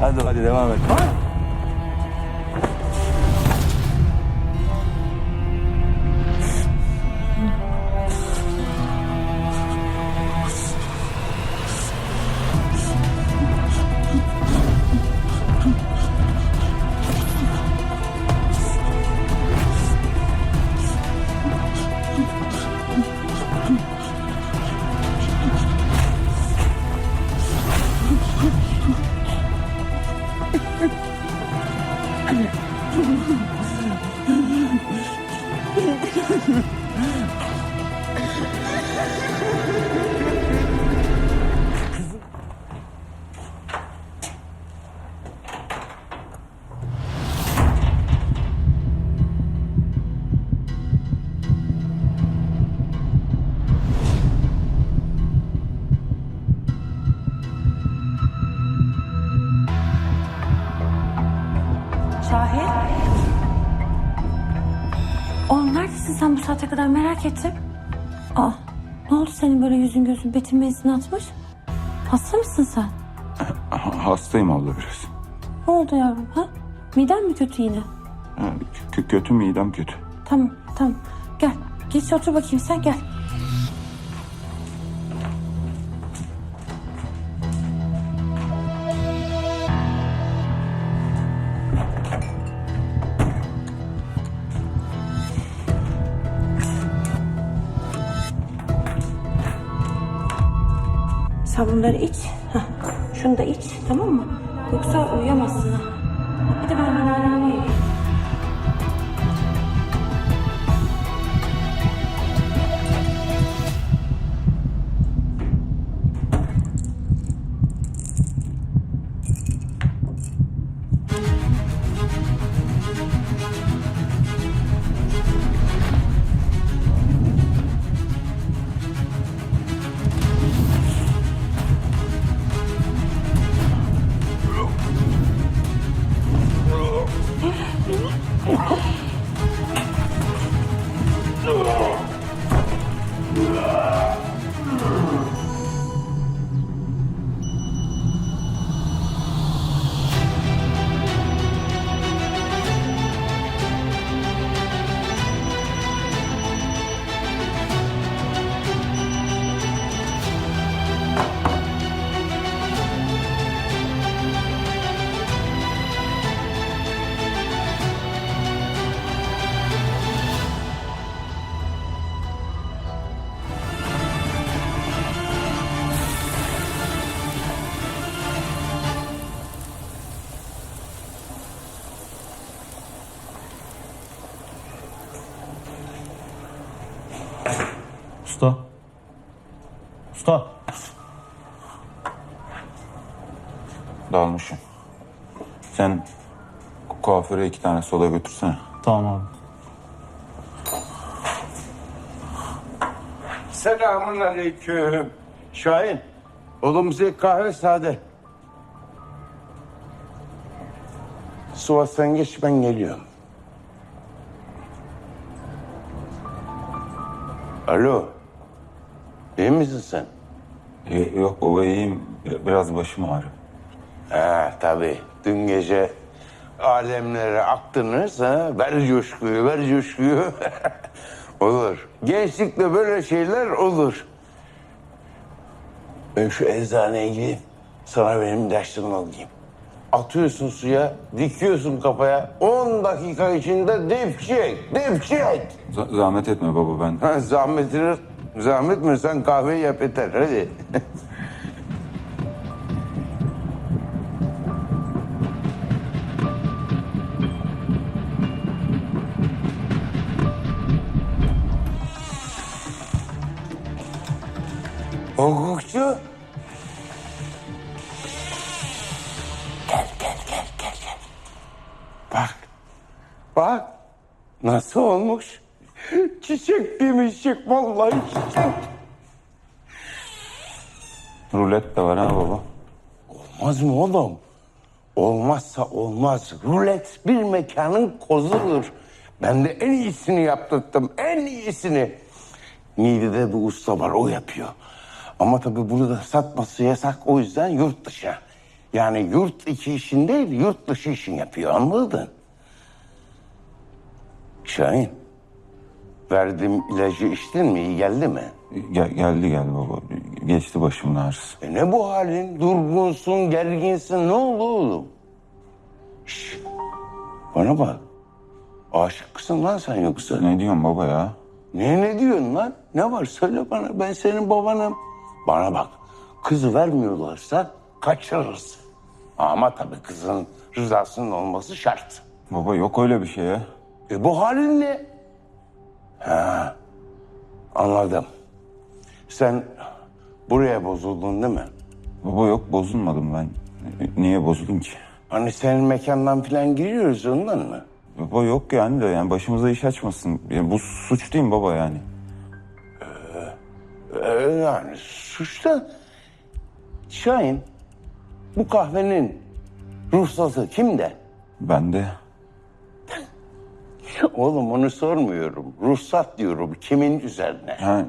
Hadi hadi devam et. Şahin? Saate kadar merak ettim. Aa, ne oldu senin böyle yüzün gözün betin benzin atmış? Hasta mısın sen? Ha- Hastayım abla biraz. Ne oldu yavrum ha? Miden mi kötü yine? Ha, kö- kötü midem kötü. Tamam tamam gel. Geç otur bakayım sen gel. Sen iç. Hah, şunu da iç tamam mı? Yoksa uyuyamazsın ha. Usta. Dalmışım. Sen kuaföre iki tane soda götürsene. Tamam abi. Selamun aleyküm. Şahin, oğlum bize kahve sade. Suat sen geç ben geliyorum. Alo. İyi misin sen? E, yok baba iyiyim. E, Biraz başım ağrıyor. Ha tabii. Dün gece alemlere aktınız ha. Ver coşkuyu, ver coşkuyu. olur. Gençlikte böyle şeyler olur. Ben şu eczaneye gideyim. Sana benim ilaçlarımı alayım. Atıyorsun suya, dikiyorsun kafaya. 10 dakika içinde dipçek, dipçek. Z- zahmet etme baba ben. Ha, zahmetini, zahmet mi? Sen kahveyi yap yeter. Hadi. Hukukçu. Gel, gel, gel, gel, gel. Bak, bak. Nasıl olmuş? Çiçek demişik vallahi de var ha baba. Olmaz mı oğlum? Olmazsa olmaz. Rulet bir mekanın kozudur. Ben de en iyisini yaptırttım. En iyisini. Niğde'de bir usta var o yapıyor. Ama tabii burada satması yasak o yüzden yurt dışı. Yani yurt içi işin değil, yurt dışı işin yapıyor anladın? Şahin, verdiğim ilacı içtin mi? İyi geldi mi? Gel, geldi geldi baba. Geçti başımın ağrısı. E ne bu halin? Durgunsun, gerginsin. Ne oldu oğlum? Şş, bana bak. Aşık mısın lan sen yoksa? Ne diyorsun baba ya? Ne ne diyorsun lan? Ne var söyle bana. Ben senin babanım. Bana bak. Kızı vermiyorlarsa kaçırırız. Ama tabii kızın rızasının olması şart. Baba yok öyle bir şey ya. E bu halin ne? Ha, anladım. Sen buraya bozuldun değil mi? Baba yok bozulmadım ben. Niye bozuldum ki? Hani senin mekandan falan giriyoruz ondan mı? Baba yok yani de yani başımıza iş açmasın. Yani bu suç değil mi baba yani? Ee, yani suçta Şahin bu kahvenin ruhsatı kimde? Ben de Oğlum onu sormuyorum. Ruhsat diyorum kimin üzerine? ha,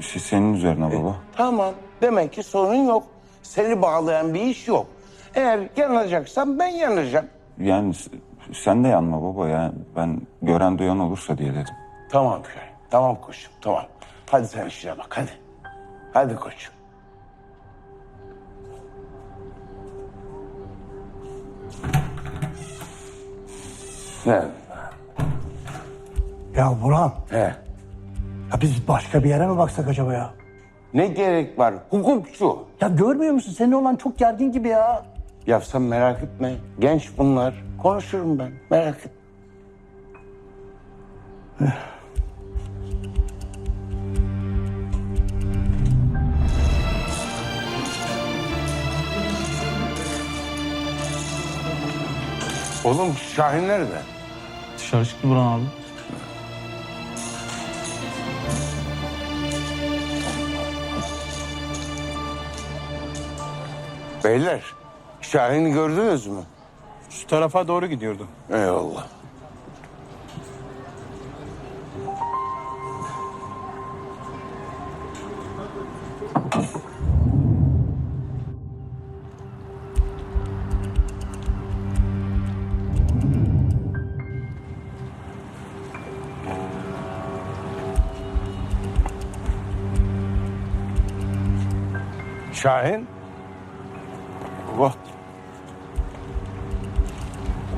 işte senin üzerine baba. Tamam demek ki sorun yok. Seni bağlayan bir iş yok. Eğer yanacaksan ben yanacağım. Yani s- sen de yanma baba ya. Ben gören duyan olursa diye dedim. Tamam Şahin. Tamam koçum tamam. Hadi sen işine bak hadi. Hadi koçum. Ne? Ya Burhan, He. Ya biz başka bir yere mi baksak acaba ya? Ne gerek var? Hukukçu. Ya görmüyor musun? Senin olan çok gergin gibi ya. Ya sen merak etme. Genç bunlar. Konuşurum ben. Merak etme. Oğlum Şahin nerede? Dışarı çıktı Burhan abi. Beyler, Şahin'i gördünüz mü? Şu tarafa doğru gidiyordu. Eyvallah. Şahin, Baba.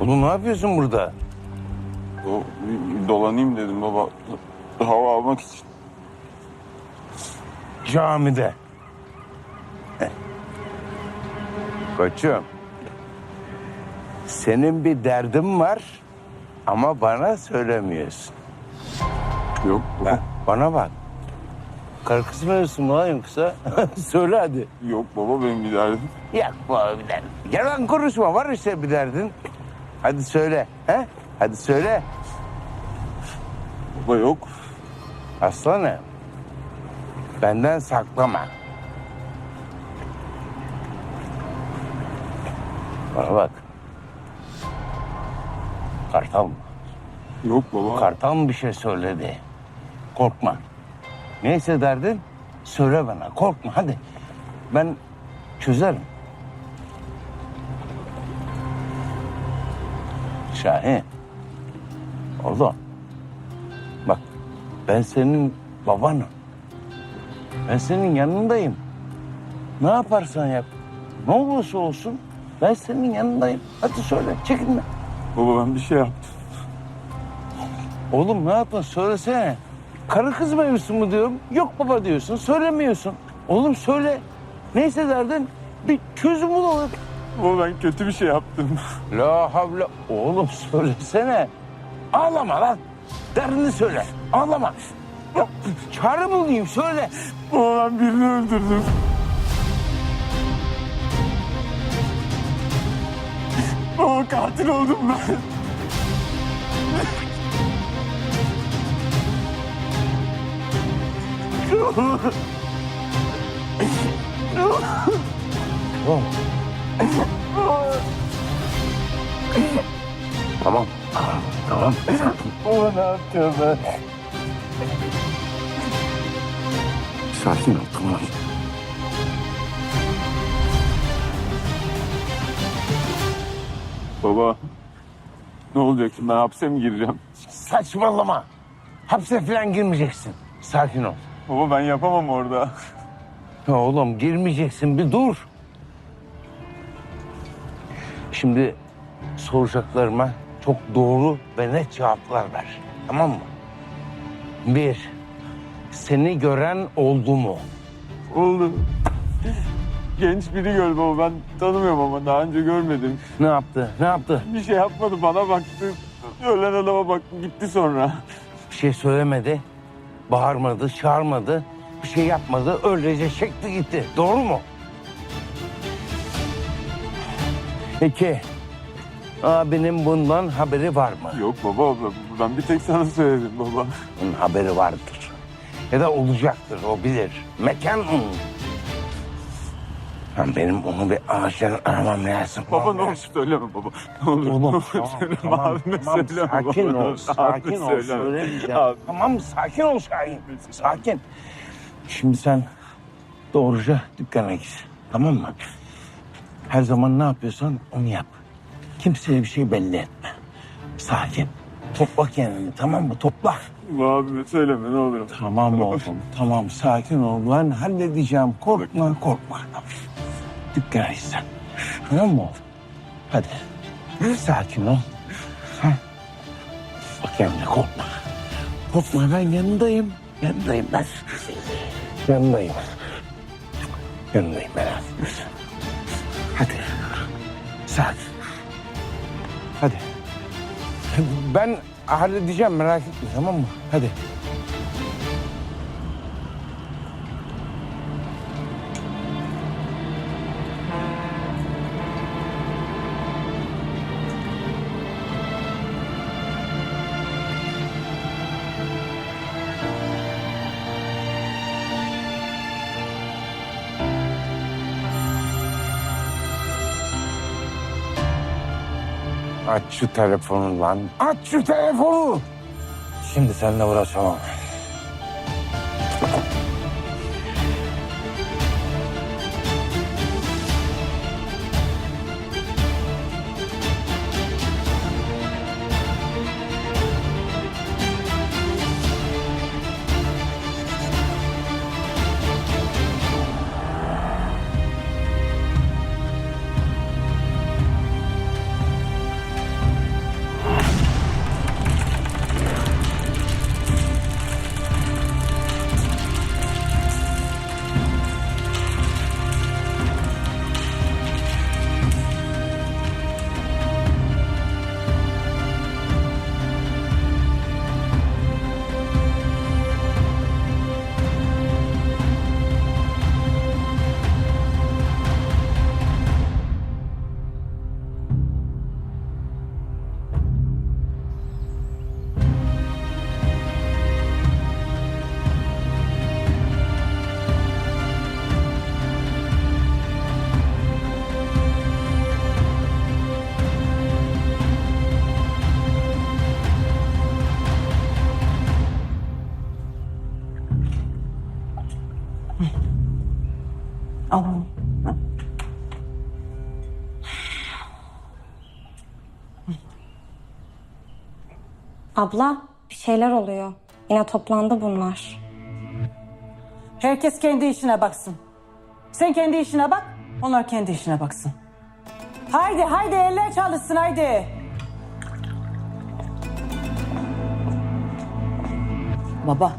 Oğlum ne yapıyorsun burada? O, bir dolanayım dedim baba. Hava almak için. Camide. Heh. Koçum. Senin bir derdin var ama bana söylemiyorsun. Yok baba. Ha, bana bak. Karı kız mevzusu mu lan yoksa? Söyle hadi. Yok baba benim bir derdim. Yakma bir derdin. Yalan konuşma var işte bir derdin. Hadi söyle. He? Hadi söyle. Baba yok. Aslanım. Benden saklama. Bana bak. Kartal mı? Yok baba. Kartal mı bir şey söyledi? Korkma. Neyse derdin söyle bana. Korkma hadi. Ben çözerim. Şahin. Oğlum. Bak ben senin babanım. Ben senin yanındayım. Ne yaparsan yap. Ne olursa olsun ben senin yanındayım. Hadi söyle çekinme. Baba ben bir şey yaptım. Oğlum ne yapın söylesene. Karı kız mevzusu mu diyorum. Yok baba diyorsun söylemiyorsun. Oğlum söyle. Neyse derdin bir çözüm bulalım. Baba ben kötü bir şey yaptım. La havle. Oğlum söylesene. Ağlama lan. Derdini söyle. Ağlama. Ya, Çare bulayım söyle. Baba ben birini öldürdüm. Baba katil oldum ben. Tamam. Tamam. Baba ne yapacağım ben? Sakin ol tamam. Baba. Ne olacak şimdi ben hapse mi gireceğim? Saçmalama. Hapse falan girmeyeceksin. Sakin ol. Baba ben yapamam orada. Ya oğlum girmeyeceksin bir dur. Şimdi soracaklarıma çok doğru ve net cevaplar ver. Tamam mı? Bir, seni gören oldu mu? Oldu. Genç biri gördü baba ben tanımıyorum ama daha önce görmedim. Ne yaptı? Ne yaptı? Bir şey yapmadı bana baktı. Ölen adama baktı gitti sonra. Bir şey söylemedi, bağırmadı, çağırmadı, bir şey yapmadı. Öylece çekti gitti. Doğru mu? Peki, abinin bundan haberi var mı? Yok baba abla ben bir tek sana söyledim baba. Onun haberi vardır. Ya da olacaktır, o bilir. Mekan onun. Lan benim onu bir acilen aramam lazım. Baba ne olur söyleme baba. Ne olur. Oğlum tamam, söyleme tamam, abime tamam, söyleme sakin baba. ol, sakin ol, söyleme. söylemeyeceğim. Abi, Tamam sakin ol Şahin, sakin. Şimdi sen doğruca dükkana git, tamam mı? Her zaman ne yapıyorsan onu yap. Kimseye bir şey belli etme. Sakin. Topla kendini, tamam mı? Topla. Abime söyleme ne olur. Tamam oğlum, tamam sakin ol. Ben halledeceğim. Korkma, korkma. Dükkana git sen. Tamam mı oğlum? Hadi. Sakin ol. Ha? Bak kendine korkma. Korkma ben yanındayım. Yanındayım ben. Yanındayım. Yanındayım. Hadi. Sakin. Hadi. Ben halledeceğim merak etme tamam mı? Hadi. Aç şu telefonu lan. Aç şu telefonu. Şimdi seninle uğraşamam. Abla bir şeyler oluyor. Yine toplandı bunlar. Herkes kendi işine baksın. Sen kendi işine bak, onlar kendi işine baksın. Haydi haydi eller çalışsın haydi. Baba.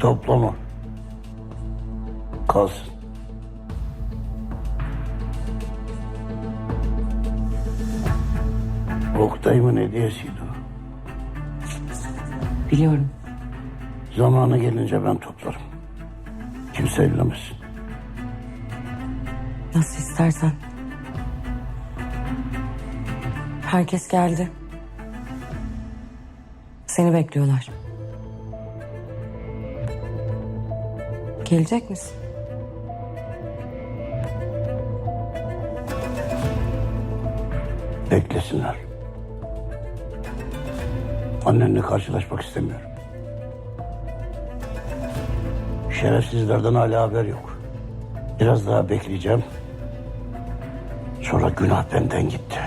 Toplama. Kalsın. Oktay'ımın hediyesiydi o. Biliyorum. Zamanı gelince ben toplarım. Kimse ellemesin. Nasıl istersen. Herkes geldi. Seni bekliyorlar. Gelecek misin? Beklesinler. Annenle karşılaşmak istemiyorum. Şerefsizlerden hala haber yok. Biraz daha bekleyeceğim. Sonra günah benden gitti.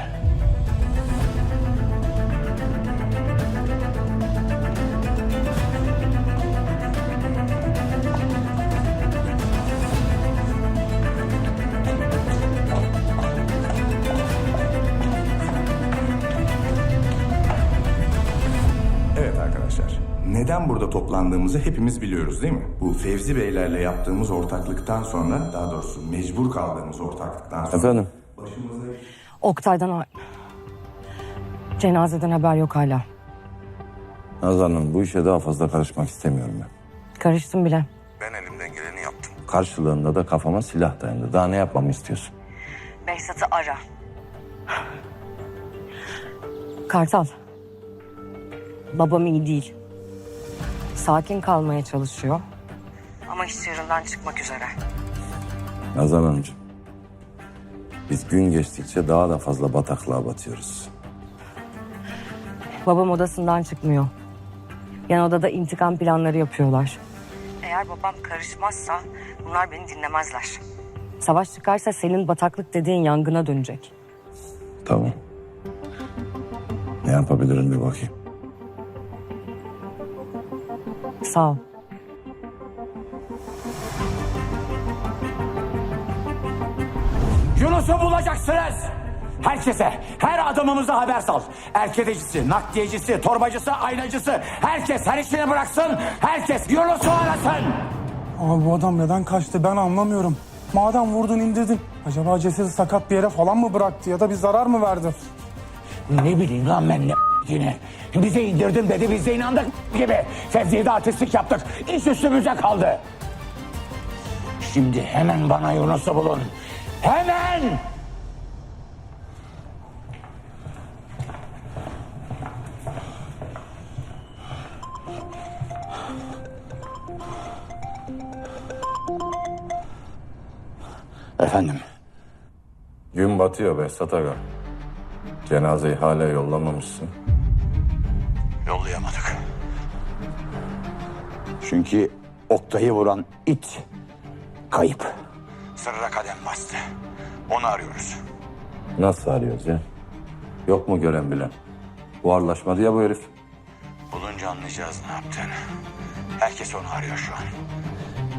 Neden burada toplandığımızı hepimiz biliyoruz değil mi? Bu Fevzi Beylerle yaptığımız ortaklıktan sonra, daha doğrusu mecbur kaldığımız ortaklıktan sonra... Efendim? Oktay'dan ha- cenazeden haber yok hala. Nazan Hanım bu işe daha fazla karışmak istemiyorum ben. Karıştım bile. Ben elimden geleni yaptım. Karşılığında da kafama silah dayandı. Daha ne yapmamı istiyorsun? Behzat'ı ara. Kartal. Babam iyi değil. Sakin kalmaya çalışıyor. Ama iş yarından çıkmak üzere. Nazan Hanımcığım. Biz gün geçtikçe daha da fazla bataklığa batıyoruz. Babam odasından çıkmıyor. Yan odada intikam planları yapıyorlar. Eğer babam karışmazsa bunlar beni dinlemezler. Savaş çıkarsa senin bataklık dediğin yangına dönecek. Tamam. Ne yapabilirim bir bakayım. Sağ ol. Yunus'u bulacaksınız. Herkese, her adamımıza haber sal. Erkedecisi, nakliyecisi, torbacısı, aynacısı. Herkes her işini bıraksın. Herkes Yunus'u arasın. Abi bu adam neden kaçtı ben anlamıyorum. Madem vurdun indirdin. Acaba cesedi sakat bir yere falan mı bıraktı ya da bir zarar mı verdi? Ne bileyim lan ben ne yine. Bize indirdim dedi biz de inandık gibi. Fevzi'ye de artistlik yaptık. İş üstümüze kaldı. Şimdi hemen bana Yunus'u bulun. Hemen! Efendim? Gün batıyor Behzat Aga. Cenazeyi hala yollamamışsın. Yollayamadık. Çünkü Oktay'ı vuran it kayıp. Sırra kadem bastı. Onu arıyoruz. Nasıl arıyoruz ya? Yok mu gören bilen? Buharlaşmadı ya bu herif. Bulunca anlayacağız ne yaptığını. Herkes onu arıyor şu an.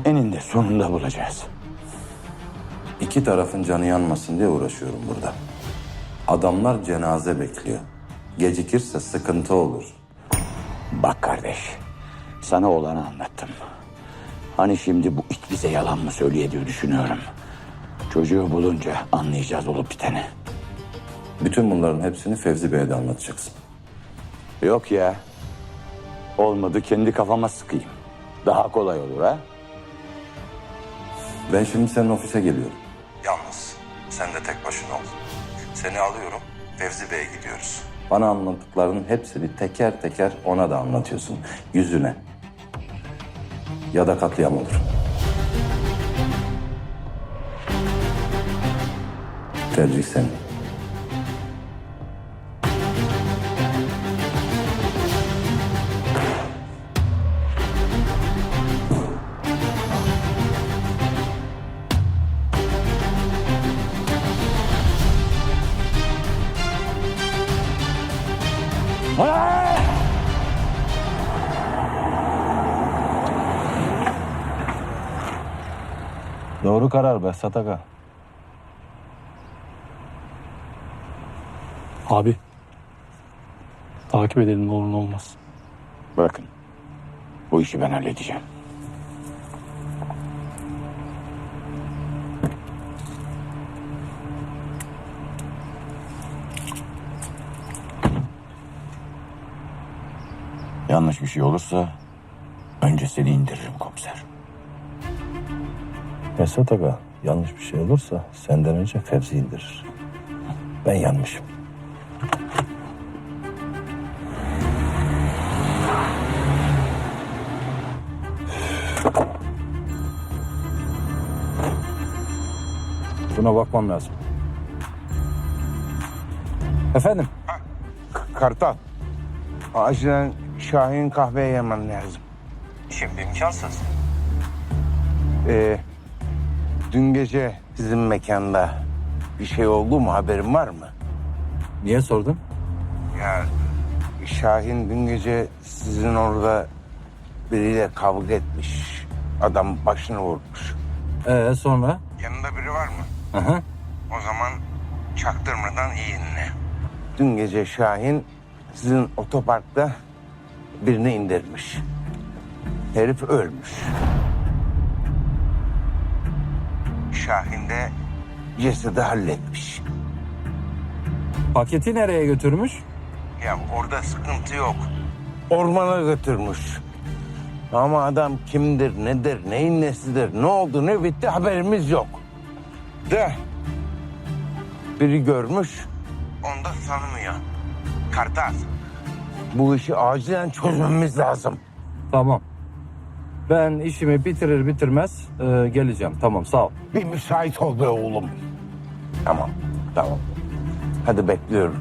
Eninde sonunda bulacağız. İki tarafın canı yanmasın diye uğraşıyorum burada. Adamlar cenaze bekliyor. Gecikirse sıkıntı olur. Bak kardeş, sana olanı anlattım. Hani şimdi bu it bize yalan mı söylüyor diye düşünüyorum. Çocuğu bulunca anlayacağız olup biteni. Bütün bunların hepsini Fevzi Bey'e de anlatacaksın. Yok ya. Olmadı kendi kafama sıkayım. Daha kolay olur ha. Ben şimdi senin ofise geliyorum. Yalnız sen de tek başına ol. Seni alıyorum, Fevzi Bey'e gidiyoruz. Bana anlattıklarının hepsini teker teker ona da anlatıyorsun. Yüzüne. Ya da katliam olur. Tercih senin. Doğru karar Behzat Aga. Abi. Takip edelim ne olur ne olmaz. Bırakın. Bu işi ben halledeceğim. Yanlış bir şey olursa önce seni indiririm komiser. Behzat Aga, yanlış bir şey olursa senden önce Fevzi indirir. Ben yanmışım. Buna bakmam lazım. Efendim? Kartal. Acilen Şahin kahveye yemen lazım. Şimdi imkansız. Ee, dün gece sizin mekanda bir şey oldu mu haberin var mı? Niye sordun? Ya Şahin dün gece sizin orada biriyle kavga etmiş. Adam başını vurmuş. Ee sonra? Yanında biri var mı? Hı hı. O zaman çaktırmadan iyi dinle. Dün gece Şahin sizin otoparkta birini indirmiş. Herif ölmüş. Şahin de cesedi halletmiş. Paketi nereye götürmüş? Ya orada sıkıntı yok. Ormana götürmüş. Ama adam kimdir, nedir, neyin nesidir, ne oldu, ne bitti haberimiz yok. De biri görmüş, onu da tanımıyor. Kartal, bu işi acilen çözmemiz lazım. Tamam. Ben işimi bitirir bitirmez e, geleceğim. Tamam sağ ol. Bir müsait ol be oğlum. Tamam, tamam. Hadi bekliyorum.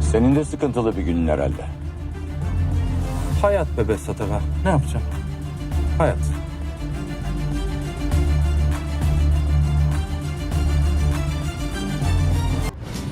Senin de sıkıntılı bir günün herhalde. Hayat be Behzat Efe. Ne yapacağım? Hayat.